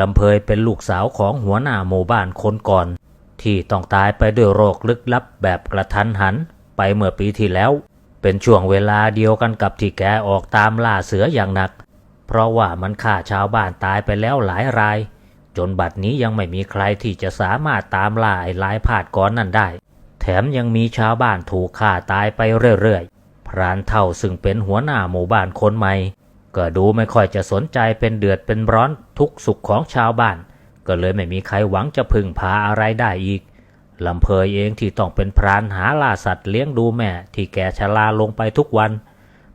ลำเพยเป็นลูกสาวของหัวหน้าหมู่บ้านคนก่อน ที่ต้องตายไปด้วยโรคลึกลับแบบกระทันหันไปเมื่อปีที่แล้ว เป็นช่วงเวลาเดียวกันกับที่แกออกตามล่าเสืออย่างหนัก เพราะว่ามันฆ่าชาวบ้านตายไปแล้วหลายราย จนบัดนี้ยังไม่มีใครที่จะสามารถตามล่าไอ้ลายผาดก้อนนั่นได้ แถมยังมีชาวบ้านถูกฆ่าตายไปเรื่อยๆพรานเท่าซึ่งเป็นหัวหน้าหมู่บ้านคนใหม่ ก็ดูไม่ค่อยจะสนใจเป็นเดือดเป็นร้อนทุกสุขของชาวบ้าน ก็เลยไม่มีใครหวังจะพึ่งพาอะไรได้อีกลำเพยเองที่ต้องเป็นพรานหาล่าสัตว์เลี้ยงดูแม่ที่แกชราลงไปทุกวัน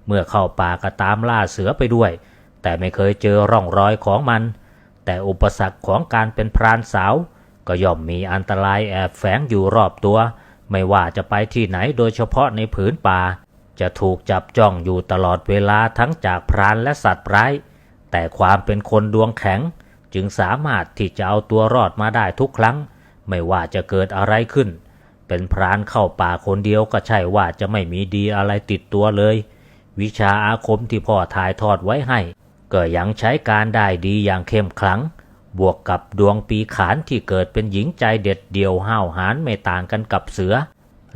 เมื่อเข้าป่าก็ตามล่าเสือไปด้วย แต่ไม่เคยเจอร่องรอยของมัน แต่อุปสรรคของการเป็นพรานสาว ก็ย่อมมีอันตรายแอบแฝงอยู่รอบตัว ไม่ว่าจะไปที่ไหนโดยเฉพาะในผืนป่า จะถูกจับจ้องอยู่ตลอดเวลาทั้งจากพรานและสัตว์ร้าย แต่ความเป็นคนดวงแข็ง จึงสามารถที่จะเอาตัวรอดมาได้ทุกครั้ง ไม่ว่าจะเกิดอะไรขึ้น เป็นพรานเข้าป่าคนเดียวก็ใช่ว่าจะไม่มีดีอะไรติดตัวเลย วิชาอาคมที่พ่อถ่ายทอดไว้ให้ ก็ยังใช้การได้ดีอย่างเข้มขลัง บวกกับดวงปีขานที่เกิดเป็นหญิงใจเด็ดเดี่ยวห้าวหาญไม่ต่างกันกับเสือ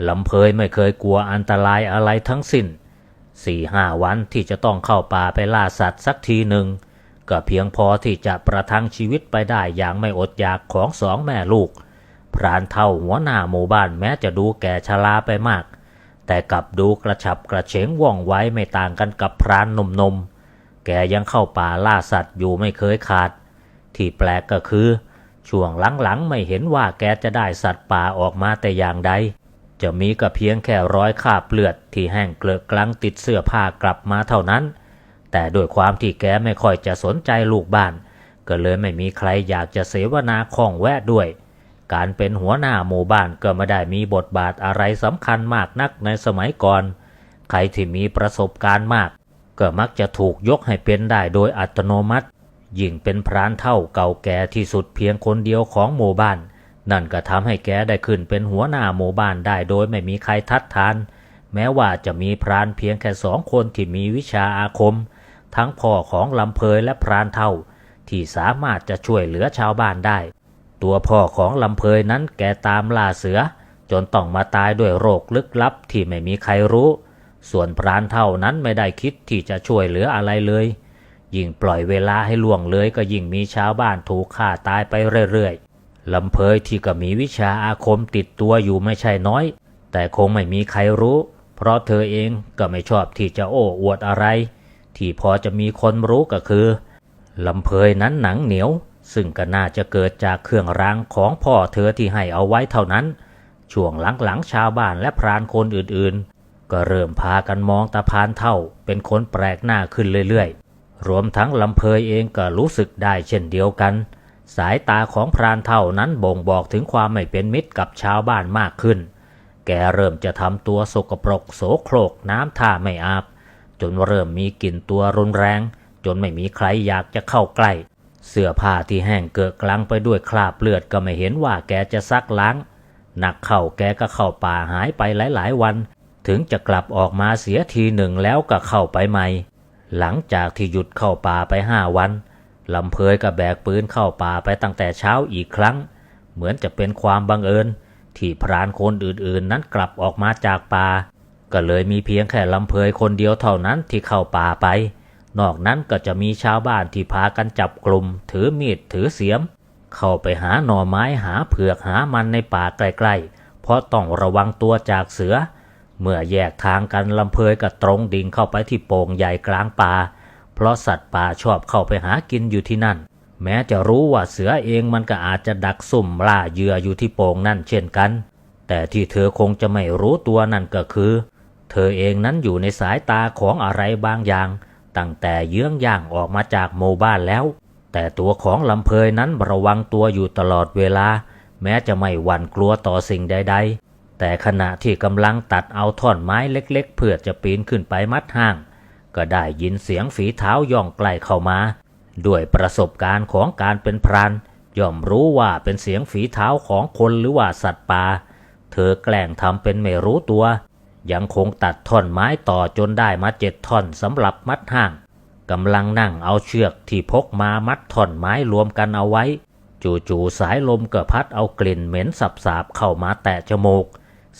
ลำเพยไม่เคยกลัวอันตรายอะไรทั้งสิ้นสี่ห้าวันที่จะต้องเข้าป่าไปล่าสัตว์สักทีหนึ่ง ก็เพียงพอที่จะประทังชีวิตไปได้อย่างไม่อดอยากของสองแม่ลูก พรานเท่าหัวหน้าหมู่บ้านแม้จะดูแก่ชราไปมาก แต่กลับดูกระฉับกระเฉงว่องไวไม่ต่างกันกับพรานนุ่มแกยังเข้าป่าล่าสัตว์อยู่ไม่เคยขาด ที่แปลกก็คือ ช่วงหลังๆไม่เห็นว่าแกจะได้สัตว์ป่าออกมาแต่อย่างใด จะมีก็เพียงแค่ร้อยคาบเลือดที่แห้งเกลือกกลังติดเสื้อผ้ากลับมาเท่านั้น แต่ด้วยความที่แกไม่ค่อยจะสนใจลูกบ้าน ก็เลยไม่มีใครอยากจะเสวนาข้องแวะด้วย การเป็นหัวหน้าหมู่บ้านก็ไม่ได้มีบทบาทอะไรสำคัญมากนักในสมัยก่อน ใครที่มีประสบการณ์มาก ก็มักจะถูกยกให้เป็นได้โดยอัตโนมัติยิ่งเป็นพรานเท่าเก่าแก่ที่สุดเพียงคนเดียวของหมู่บ้าน นั่นก็ทำให้แกได้ขึ้นเป็นหัวหน้าหมู่บ้านได้โดยไม่มีใครทัดทาน แม้ว่าจะมีพรานเพียงแค่สองคนที่มีวิชาอาคม ทั้งพ่อของลำเพยและพรานเท่า ที่สามารถจะช่วยเหลือชาวบ้านได้ ตัวพ่อของลำเพยนั้นแกตามล่าเสือ จนต้องมาตายด้วยโรคลึกลับที่ไม่มีใครรู้ ส่วนพรานเท่านั้นไม่ได้คิดที่จะช่วยเหลืออะไรเลย ยิ่งปล่อยเวลาให้ล่วงเลยก็ยิ่งมีชาวบ้านถูกฆ่าตายไปเรื่อยๆ ลำเพยที่ก็มีวิชาอาคมติดตัวอยู่ไม่ใช่น้อย แต่คงไม่มีใครรู้ เพราะเธอเองก็ไม่ชอบที่จะโอ้อวดอะไร ที่พอจะมีคนรู้ก็คือลำเพยนั้นหนังเหนียว ซึ่งก็น่าจะเกิดจากเครื่องรางของพ่อเธอที่ให้เอาไว้เท่านั้น ช่วงหลังๆชาวบ้านและพรานคนอื่นๆ ก็เริ่มพากันมองตาพานเท่า เป็นคนแปลกหน้าขึ้นเรื่อยๆ รวมทั้งลำเพยเองก็รู้สึกได้เช่นเดียวกัน สายตาของพรานเท่านั้นบ่งบอกถึงความไม่เป็นมิตรกับชาวบ้านมากขึ้น แกเริ่มจะทำตัวสกปรกโสโครกน้ำท่าไม่อาบ จนเริ่มมีกลิ่นตัวรุนแรง จนไม่มีใครอยากจะเข้าใกล้ เสื้อผ้าที่แห้งเกิดกลังไปด้วยคราบเลือดก็ไม่เห็นว่าแกจะซักล้าง หนักเข้าแกก็เข้าป่าหายไปหลาย ๆ วัน ถึงจะกลับออกมาเสียทีหนึ่งแล้วก็เข้าไปใหม่ หลังจากที่หยุดเข้าป่าไปห้าวัน ลำเพยก็แบกปืนเข้าป่าไปตั้งแต่เช้าอีกครั้ง เหมือนจะเป็นความบังเอิญ ที่พรานคนอื่นๆ นั้นกลับออกมาจากป่า ก็เลยมีเพียงแค่ลำเพยคนเดียวเท่านั้นที่เข้าป่าไป นอกนั้นก็จะมีชาวบ้านที่พากันจับกลุ่ม ถือมีดถือเสียม เข้าไปหาหน่อไม้หาเผือกหามันในป่าใกล้ๆ เพราะต้องระวังตัวจากเสือ เมื่อแยกทางกันลำเพยก็ตรงดิ่งเข้าไปที่โป่งใหญ่กลางป่า เพราะสัตว์ป่าชอบเข้าไปหากินอยู่ที่นั่น แม้จะรู้ว่าเสือเองมันก็อาจจะดักซุ่มล่าเหยื่ออยู่ที่โป่งนั่นเช่นกัน แต่ที่เธอคงจะไม่รู้ตัวนั่นก็คือ เธอเองนั้นอยู่ในสายตาของอะไรบางอย่าง ตั้งแต่เยื้องย่างออกมาจากหมู่บ้านแล้ว แต่ตัวของลำเพยนั้นระวังตัวอยู่ตลอดเวลา แม้จะไม่หวั่นกลัวต่อสิ่งใด ๆ แต่ขณะที่กำลังตัดเอาท่อนไม้เล็ก ๆ เพื่อจะปีนขึ้นไปมัดห้าง ก็ได้ยินเสียงฝีเท้าย่องใกล้เข้ามา ด้วยประสบการณ์ของการเป็นพรานย่อมรู้ว่าเป็นเสียงฝีเท้าของคนหรือว่าสัตว์ป่า เธอแกล้งทำเป็นไม่รู้ตัว ยังคงตัดท่อนไม้ต่อจนได้มาเจ็ดท่อนสำหรับมัดห้างกำลังนั่งเอาเชือกที่พกมามัดท่อนไม้รวมกันเอาไว้ จู่ๆสายลมก็พัดเอากลิ่นเหม็นสาบเข้ามาแตะจมูก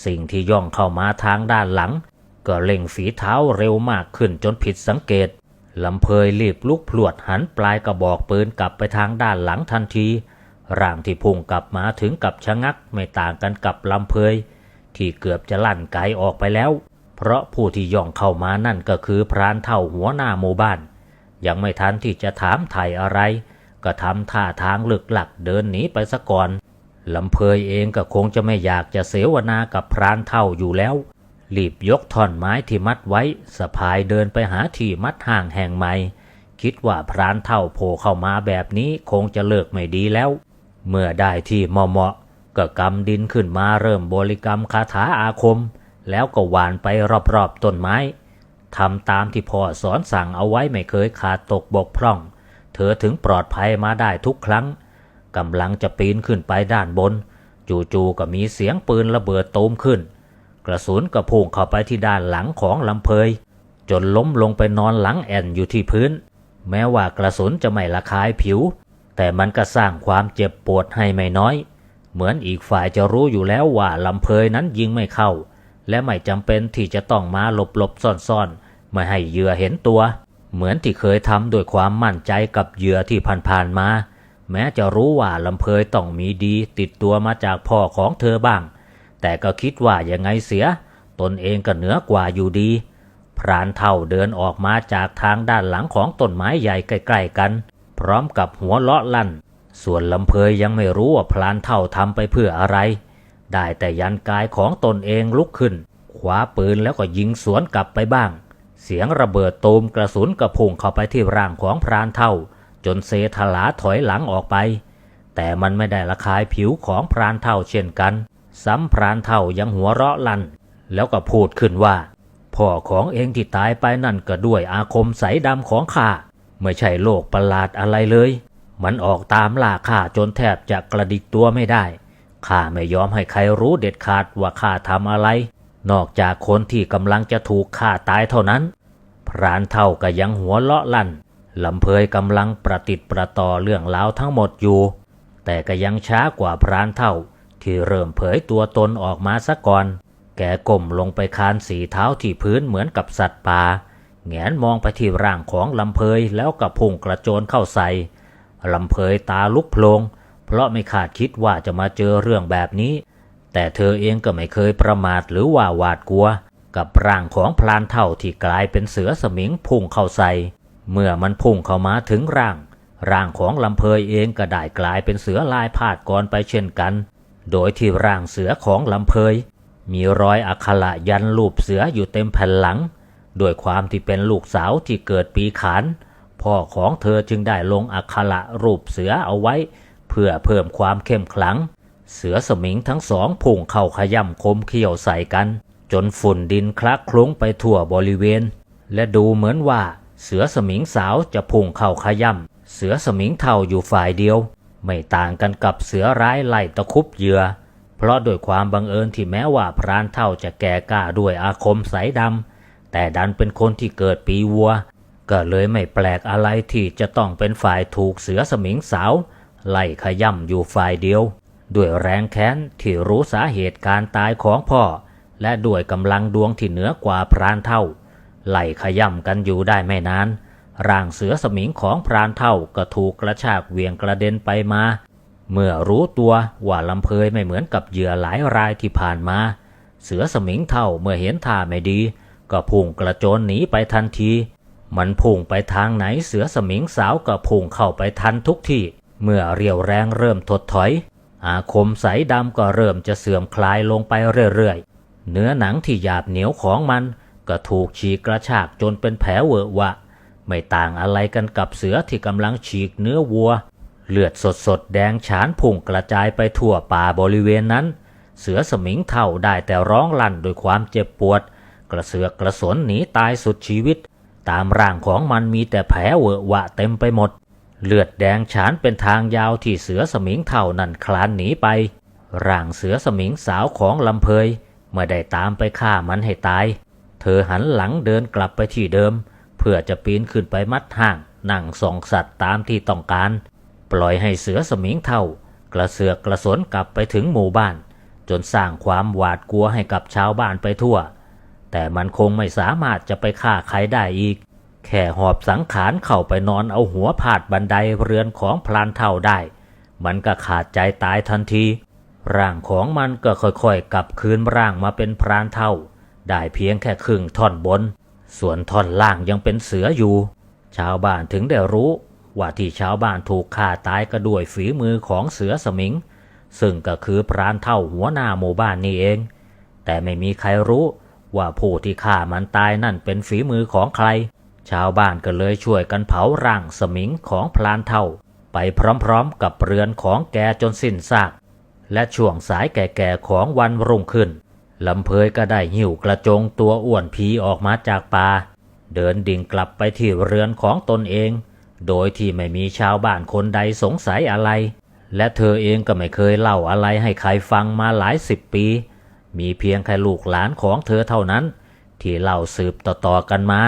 สิ่งที่ย่องเข้ามาทางด้านหลัง ก็เล่งฝีเท้าเร็วมากขึ้นจนผิดสังเกตลำเพยรีบลุกพลวดหันปลายกระบอกปืนกลับไปทางด้านหลังทันที ร่างที่พุ่งกลับมาถึงกับชะงักไม่ต่างกันกับลำเพย ที่เกือบจะลั่นไกออกไปแล้ว เพราะผู้ที่ย่องเข้ามานั่นก็คือพรานเท่าหัวหน้าหมู่บ้าน ยังไม่ทันที่จะถามไถ่อะไร ก็ทำท่าทางลึกหลักเดินหนีไปซะก่อนลำเพยเองก็คงจะไม่อยากจะเสวนากับพรานเท่าอยู่แล้ว รีบยกท่อนไม้ที่มัดไว้สะพายเดินไปหาที่มัดห่างแห่งใหม่ คิดว่าพรานเท่าโผล่เข้ามาแบบนี้คงจะเลิกไม่ดีแล้ว เมื่อได้ที่เหมาะๆก็กำดินขึ้นมาเริ่มบริกรรมคาถาอาคม แล้วก็หวานไปรอบๆต้นไม้ทำตามที่พ่อสอนสั่งเอาไว้ไม่เคยขาดตกบกพร่อง เธอถึงปลอดภัยมาได้ทุกครั้งกำลังจะปีนขึ้นไปด้านบน จู่ๆก็มีเสียงปืนระเบิดตูมขึ้น กระสุนก็พุ่งเข้าไปที่ด้านหลังของลำเพย จนล้มลงไปนอนหลังแอนอยู่ที่พื้น แม้ว่ากระสุนจะไม่ละคายผิว แต่มันก็สร้างความเจ็บปวดให้ไม่น้อย เหมือนอีกฝ่ายจะรู้อยู่แล้วว่าลำเพยนั้นยิงไม่เข้า และไม่จำเป็นที่จะต้องมาหลบหลบๆซ่อนๆไม่ให้เหยื่อเห็นตัว เหมือนที่เคยทำด้วยความมั่นใจกับเหยื่อที่ผ่านๆมา แม้จะรู้ว่าลำเพยต้องมีดีติดตัวมาจากพ่อของเธอบ้าง แต่ก็คิดว่ายังไงเสีย ตนเองก็เหนือกว่าอยู่ดี พรานเท่าเดินออกมาจากทางด้านหลังของต้นไม้ใหญ่ใกล้ๆกัน พร้อมกับหัวเลาะลั่น ส่วนลำเพยยังไม่รู้ว่าพรานเท่าทำไปเพื่ออะไร ได้แต่ยันกายของตนเองลุกขึ้นคว้าปืนแล้วก็ยิงสวนกลับไปบ้าง เสียงระเบิดตูมกระสุนกระพุ่งเข้าไปที่ร่างของพรานเท่า จนเซทลาถอยหลังออกไป แต่มันไม่ได้ละคายผิวของพรานเท่าเช่นกัน ซ้ำพรานเท่ายังหัวเราะลัน แล้วก็พูดขึ้นว่า พ่อของเองที่ตายไปนั่นก็ด้วยอาคมใสดำของข้า ไม่ใช่โลกประหลาดอะไรเลย มันออกตามล่าข้าจนแทบจะกระดิกตัวไม่ได้ ข้าไม่ยอมให้ใครรู้เด็ดขาดว่าข้าทำอะไร นอกจากคนที่กำลังจะถูกฆ่าตายเท่านั้น พรานเท่าก็ยังหัวเลาะลั่นลำเพยกำลังประติดประต่อเรื่องราวทั้งหมดอยู่ แต่ก็ยังช้ากว่าพรานเท่า ที่เริ่มเผยตัวตนออกมาซะก่อน แกก้มลงไปคานสีเท้าที่พื้นเหมือนกับสัตว์ป่าแงนมองไปที่ร่างของลำเพยแล้วก็พุ่งกระโจนเข้าใส่ลำเพยตาลุกโพลง เพราะไม่คาดคิดว่าจะมาเจอเรื่องแบบนี้ แต่เธอเองก็ไม่เคยประมาทหรือว่าหวาดกลัว กับร่างของพลานเท่าที่กลายเป็นเสือสมิงพุ่งเข้าใส่เมื่อมันพุ่งเข้ามาถึงร่าง ร่างของลำเพยเองก็ได้กลายเป็นเสือลายพาดกรไปเช่นกัน โดยที่ร่างเสือของลำเพย มีรอยอักขระยันรูปเสืออยู่เต็มแผ่นหลังด้วยความที่เป็นลูกสาวที่เกิดปีขาน พ่อของเธอจึงได้ลงอักขระรูปเสือเอาไว้ เพื่อเพิ่มความเข้มขลัง เสือสมิงทั้งสองพุ่งเข้าขย่ำคมเขี้ยวใส่กัน จนฝุ่นดินคลักคลุ้งไปทั่วบริเวณ และดูเหมือนว่าเสือสมิงสาวจะพุ่งเข้าขย่ำเสือสมิงเท่าอยู่ฝ่ายเดียว ไม่ต่างกันกับเสือร้ายไล่ตะคุบเหยื่อ เพราะโดวยความบังเอิญที่แม้ว่าพรานเท่าจะแก่กล้าด้วยอาคมสายดำแต่ดันเป็นคนที่เกิดปีวัว ก็เลยไม่แปลกอะไรที่จะต้องเป็นฝ่ายถูกเสือสมิงสาว ไล่ขย่ำอยู่ฝ่ายเดียว ด้วยแรงแค้นที่รู้สาเหตุการตายของพ่อ และด้วยกำลังดวงที่เหนือกว่าพรานเท่า ไล่ขย่ำกันอยู่ได้ไม่นาน ร่างเสือสมิงของพรานเท่าก็ถูกกระชากเหวียงกระเด็นไปมา เมื่อรู้ตัวว่าลำเพยไม่เหมือนกับเหยื่อหลายรายที่ผ่านมา เสือสมิงเท่าเมื่อเห็นท่าไม่ดี ก็พุ่งกระโจนหนีไปทันที มันพุ่งไปทางไหนเสือสมิงสาวก็พุ่งเข้าไปทันทุกที่ เมื่อเรียวแรงเริ่มถดถอย อาคมใสดำก็เริ่มจะเสื่อมคลายลงไปเรื่อยๆ เนื้อหนังที่หยาบเหนียวของมันก็ถูกฉีกกระชากจนเป็นแผลเวอะวะ ไม่ต่างอะไรกันกับเสือที่กำลังฉีกเนื้อวัว เลือดสดๆแดงฉานพุ่งกระจายไปทั่วป่าบริเวณนั้น เสือสมิงเท่าได้แต่ร้องลั่นด้วยความเจ็บปวด กระเสือกกระสนหนีตายสุดชีวิต ตามร่างของมันมีแต่แผลเวอะวะเต็มไปหมด เลือดแดงฉานเป็นทางยาวที่เสือสมิงเท่านั่นคลานหนีไป ร่างเสือสมิงสาวของลำเพยเมื่อได้ตามไปฆ่ามันให้ตาย เธอหันหลังเดินกลับไปที่เดิม เพื่อจะปีนขึ้นไปมัดห่างนั่งส่องสัตว์ตามที่ต้องการ ปล่อยให้เสือสมิงเท่ากระเสือกกระสนกลับไปถึงหมู่บ้าน จนสร้างความหวาดกลัวให้กับชาวบ้านไปทั่ว แต่มันคงไม่สามารถจะไปฆ่าใครได้อีก แค่หอบสังขารเข้าไปนอนเอาหัวพาดบันไดเรือนของพลานเท่าได้ มันก็ขาดใจตายทันที ร่างของมันก็ค่อยๆกลับคืนร่างมาเป็นพรานเท่า ได้เพียงแค่ครึ่งท่อนบน ส่วนท่อนล่างยังเป็นเสืออยู่ ชาวบ้านถึงได้รู้ว่าที่ชาวบ้านถูกฆ่าตายก็ด้วยฝีมือของเสือสมิง ซึ่งก็คือพรานเท่าหัวหน้าหมู่บ้านนี่เอง แต่ไม่มีใครรู้ว่าผู้ที่ฆ่ามันตายนั่นเป็นฝีมือของใคร ชาวบ้านก็เลยช่วยกันเผาร่างสมิงของพลานเท่า ไปพร้อมๆกับเรือนของแกจนสิ้นซาก และช่วงสายแก่ๆของวันรุ่งขึ้น ลำเพยก็ได้หิ้วกระจงตัวอ้วนผีออกมาจากป่า เดินดิ่งกลับไปที่เรือนของตนเอง โดยที่ไม่มีชาวบ้านคนใดสงสัยอะไร และเธอเองก็ไม่เคยเล่าอะไรให้ใครฟังมาหลายสิบปี มีเพียงแค่ลูกหลานของเธอเท่านั้น ที่เล่าสืบต่อๆกันมา